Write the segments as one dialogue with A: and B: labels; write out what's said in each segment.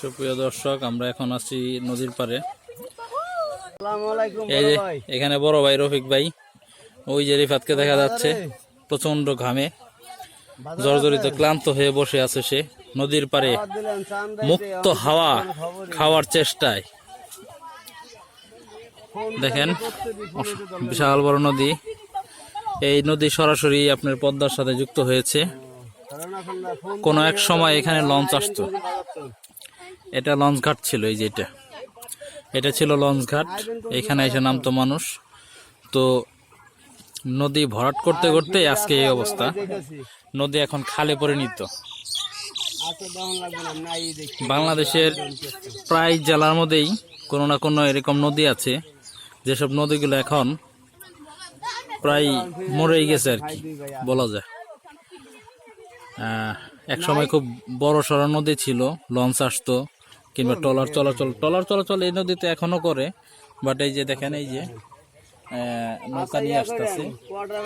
A: সুপ্রিয় দর্শক আমরা এখন আছি নদীর
B: পারে
A: এই যে এখানে বড় ভাই রফিক ভাই ওই যে রিফাতকে দেখা যাচ্ছে প্রচণ্ড ঘামে জর্জরিত ক্লান্ত হয়ে বসে আছে সে নদীর
B: দেয়
A: মুক্ত হাওয়া। খাওয়ার চেষ্টায়। দেখেন বিশাল বড় নদী। এই নদী সরাসরি আপনার পদ্মার সাথে যুক্ত হয়েছে। কোনো এক সময় এখানে লঞ্চ আসতো। এটা লঞ্চ ঘাট ছিল, এই যে এটা। এটা ছিল লঞ্চ ঘাট। এখানে এসে নামতো মানুষ। তো নদী ভরাট করতে করতে আজকে এই অবস্থা। নদী এখন খালে পরিণত। বাংলাদেশের প্রায় জেলার মধ্যেই কোনো না কোনো এরকম নদী আছে। যেসব নদীগুলো এখন প্রায় মরেই গেছে আর কি, বলা যায়। এক সময় খুব বড় সড়ো নদী ছিল, লঞ্চ আসতো। কিংবা ট্রলার চলাচল ট্রলার চলাচল এই নদীতে এখনও করে বাট এই যে দেখেন এই যে নৌকা নিয়ে আসতেছে।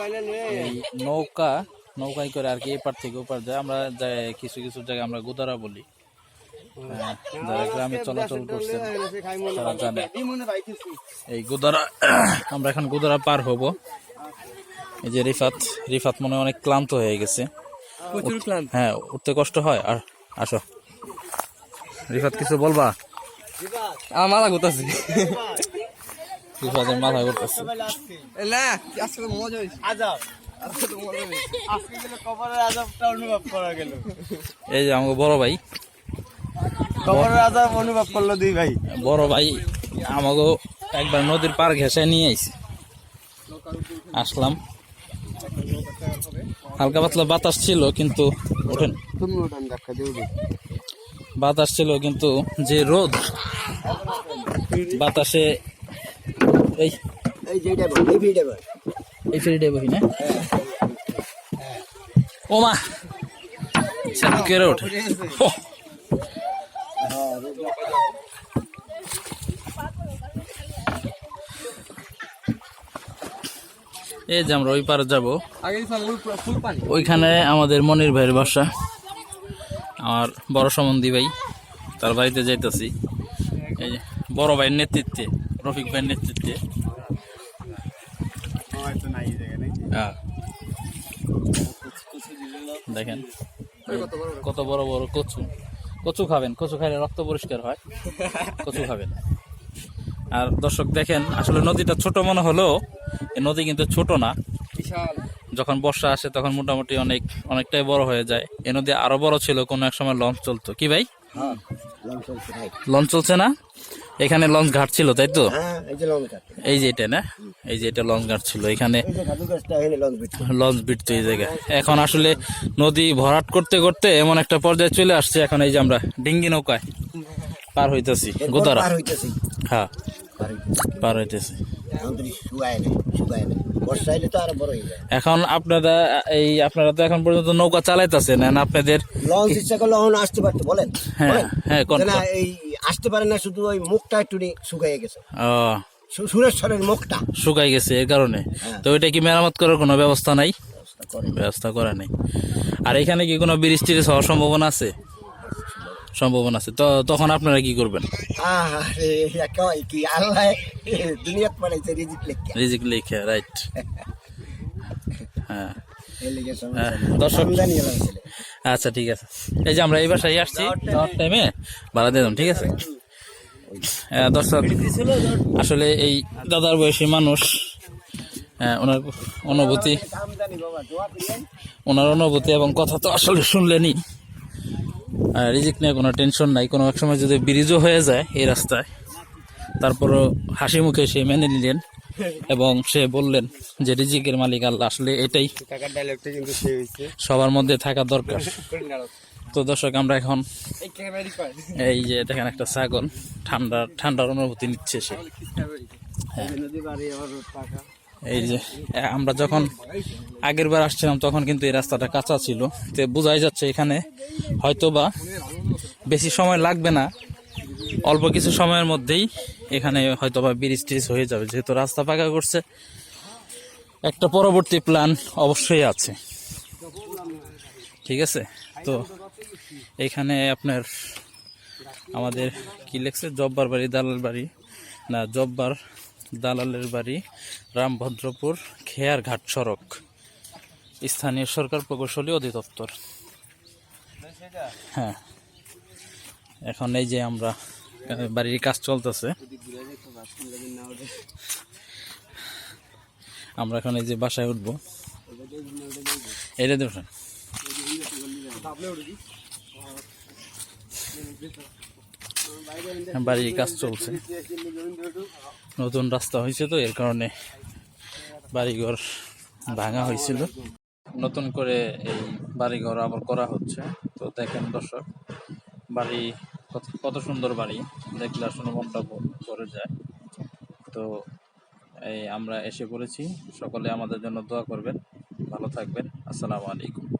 B: বাইলে নিয়ে
A: এই নৌকা নৌকায় করে আর কি এপার থেকে ওপার যায়। আমরা যাই কিছু কিছু জায়গায় আমরা গুদারা বলি। আহ, যারা গ্রামে চলাচল
B: মনে
A: তারা জানে। এই গুদারা আমরা এখন গুদারা পার হব। এই যে রিফাত রিফাত মনে অনেক ক্লান্ত হয়ে গেছে। হ্যাঁ উঠতে কষ্ট হয়। আর আসো। রিফাত কিছু বলবা?
B: আমার মাথা ঘুরতেছে।
A: রিফাতের মাথা
B: না আজকে তো মজা হয়েছে। আজাব। গেল।
A: এই যে আমাকে বড় ভাই।
B: কবরের আজাব অনুভব করল দুই ভাই।
A: বড় ভাই আমাকে একবার নদীর পার ঘেঁষে নিয়ে আইছে। আসলাম। হালকা পাতলা বাতাস ছিল কিন্তু ওঠেন। বাতাস ছিল কিন্তু যে রোদ বাতাসে এই না? ও মা সেটা কেড়ে ওঠে। এই যে আমরা ওই পারে যাব। ওইখানে আমাদের মনির ভাইয়ের বাসা। আমার বড় সম্বন্ধী ভাই, তার বাড়িতে যাইতেছি। এই বড় ভাইয়ের নেতৃত্বে, রফিক ভাইয়ের নেতৃত্বে। হ্যাঁ। দেখেন কত বড় বড় কচু। কচু খাবেন, কচু খাইলে রক্ত পরিষ্কার হয়। কচু খাবেন। আর দর্শক দেখেন, আসলে নদীটা ছোট মনে হলেও নদী কিন্তু ছোট না। যখন বর্ষা আসে তখন মোটামুটি অনেক অনেকটাই বড় হয়ে যায়। এই নদী আরও বড় ছিল কোনো এক সময় লঞ্চ চলতো। কি ভাই?
B: হ্যাঁ লঞ্চ চলছে
A: না? এখানে লঞ্চ ঘাট ছিল তাই তো?
B: হ্যাঁ এই যে
A: এটা না? এই যে এটা লঞ্চ ঘাট ছিল এখানে
B: লঞ্চ
A: বিটতো। এই জায়গায়। এখন আসলে নদী ভরাট করতে করতে এমন একটা পর্যায়ে চলে আসছে এখন এই যে আমরা ডিঙ্গি নৌকায় পার হইতেছি
B: হইতেছি।
A: হ্যাঁ
B: পার হইতেছি।
A: পার হইতেছি
B: শুকায় না শুকায় না বর্ষা এলে তো আরও বড় হয়ে যায়।
A: এখন আপনারা এই আপনারা তো এখন পর্যন্ত নৌকা চালাইতেছেন আপনাদের
B: লঞ্চ ইচ্ছা করলে এখন আসতে পারতো বলেন?
A: হ্যাঁ হ্যাঁ
B: না এই আসতে পারে না শুধু ওই মুখটা একটু শুকাইয়ে গেছে।
A: ও।
B: সুরেশ্বরের মুখটা।
A: শুকাই গেছে এর কারণে। তো ওইটা কি মেরামত করার কোনো ব্যবস্থা নাই?
B: ব্যবস্থা
A: ব্যবস্থা করা নেই। আর এখানে কি কোনো বৃষ্টি টিরিজ হওয়ার সম্ভাবনা আছে? সম্ভাবনা আছে। তো তখন আপনারা কি করবেন?
B: আরে একেবারে কি আল্লাহ দুনিয়াত পাঠাইছে রিজিক লেখা
A: রিজিক লিখে রাইট হ্যাঁ। হ্যাঁ, দর্শক আচ্ছা ঠিক আছে। এই যে আমরা এই বাসায় আসছি যাওয়ার টাইমে ভাড়া দিয়ে ঠিক আছে? হ্যাঁ, দর্শক আসলে এই দাদার বয়সী মানুষ হ্যাঁ, ওনার অনুভূতি ওনার অনুভূতি এবং কথা তো আসলে শুনলেনি রিজিক নিয়ে কোনো টেনশন নাই কোনো এক সময় যদি ব্রিজও হয়ে যায় এই রাস্তায় তারপরও হাসি মুখে সে মেনে নিলেন এবং সে বললেন যে রিজিকের মালিক আল্লাহ আসলে এটাই সবার মধ্যে থাকা দরকার। তো দর্শক আমরা এখন
B: এই
A: যে দেখেন একটা ছাগল ঠান্ডা ঠান্ডার অনুভূতি নিচ্ছে সে।
B: টাকা
A: এই যে আমরা যখন আগের বার আসছিলাম তখন কিন্তু এই রাস্তাটা কাঁচা ছিল। তো বোঝাই যাচ্ছে এখানে হয়তোবা বেশি সময় লাগবে না। অল্প কিছু সময়ের মধ্যেই এখানে হয়তোবা ব্রিজ টিরিজ হয়ে যাবে। যেহেতু রাস্তা পাকা করছে, একটা পরবর্তী প্ল্যান অবশ্যই আছে। ঠিক আছে? তো এখানে আপনার আমাদের কি লেখছে? জব্বার বাড়ি, দালাল বাড়ি। না, জব্বার দালালের বাড়ি, রামভদ্রপুর খেয়ার ঘাট সড়ক। স্থানীয় সরকার প্রকৌশলী অধিদপ্তর। হ্যাঁ। এখন এই যে আমরা বাড়ির কাজ চলতেছে। আমরা এখন এই যে বাসায় উঠবো। এটা দেখুন। বাড়ির কাজ চলছে। নতুন রাস্তা হয়েছে তো, এর কারণে বাড়িঘর ভাঙা হয়েছিল। নতুন করে এই বাড়িঘর আবার করা হচ্ছে। তো দেখেন দর্শক, বাড়ি কত সুন্দর বাড়ি। দেখলে আসলে মনটা ভরে যায়। তো এই আমরা এসে পড়েছি। সকলে আমাদের জন্য দোয়া করবেন। ভালো থাকবেন। আসসালামু আলাইকুম।